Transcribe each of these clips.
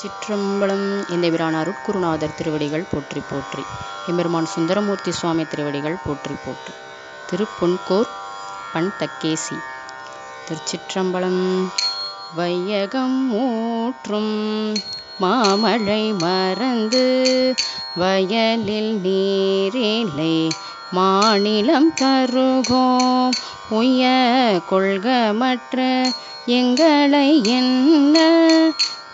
சிற்றம்பலம் எந்தபிரான் அருட்குருநாதர் திருவடிகள் போற்றி போற்றி. எம்பெருமான் சுந்தரமூர்த்தி சுவாமி திருவடிகள் போற்றி போற்றி. திருப்பொன்கோர் பண் தக்கேசி திருச்சிற்றம்பலம் வையகம் ஊற்றும் மாமழை மறந்து வயலில் நீரிலே மாநிலம் தருகோம் உய கொள்கமற்ற எங்களை என்ன?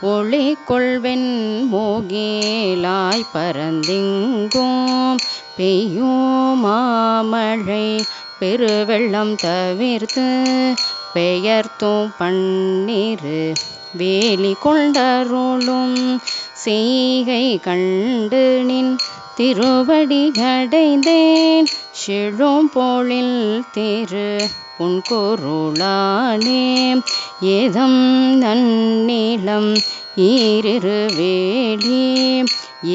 ஒளி கொள்வென் மோகேலாய் பரந்திங்கும். பெய்யும் மாமழை பெருவெள்ளம் தவிர்த்து பெயர்த்தும் பன்னிரு வேலி கொண்டருளும். செய்கை கண்டு நின் திருவடி அடைந்தேன் செழும் பொழில் திரு புன்கொருளானே ஏதம் நன்னிலம் ஈரிரு வேலி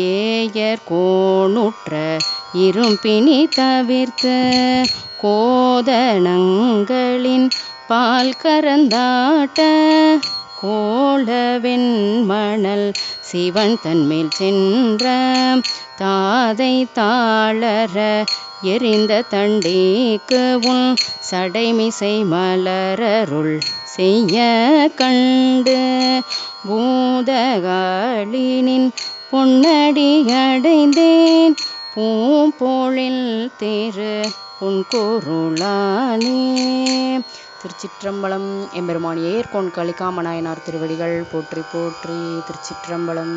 ஏயர் கோணுற்ற இரும்பினி தவிர்த்து கோதனங்களின் பால் கரந்தாட்ட கோளவெண் மணல் சிவன் தன்மேல் சென்ற தாதை தாளர எரிந்த தண்டீக்கு உன் சடைமிசை மலரருள் செய்ய கண்டு பூதகாளினின் பொன்னடி அடைந்தேன். பூம்பொழில் திரு குருளானே. திருச்சிற்றம்பலம். எம்பெருமான் ஏர்கோன் கலிகாமநாயனார் திருவடிகள் போற்றி போற்றி திருச்சிற்றம்பலம்.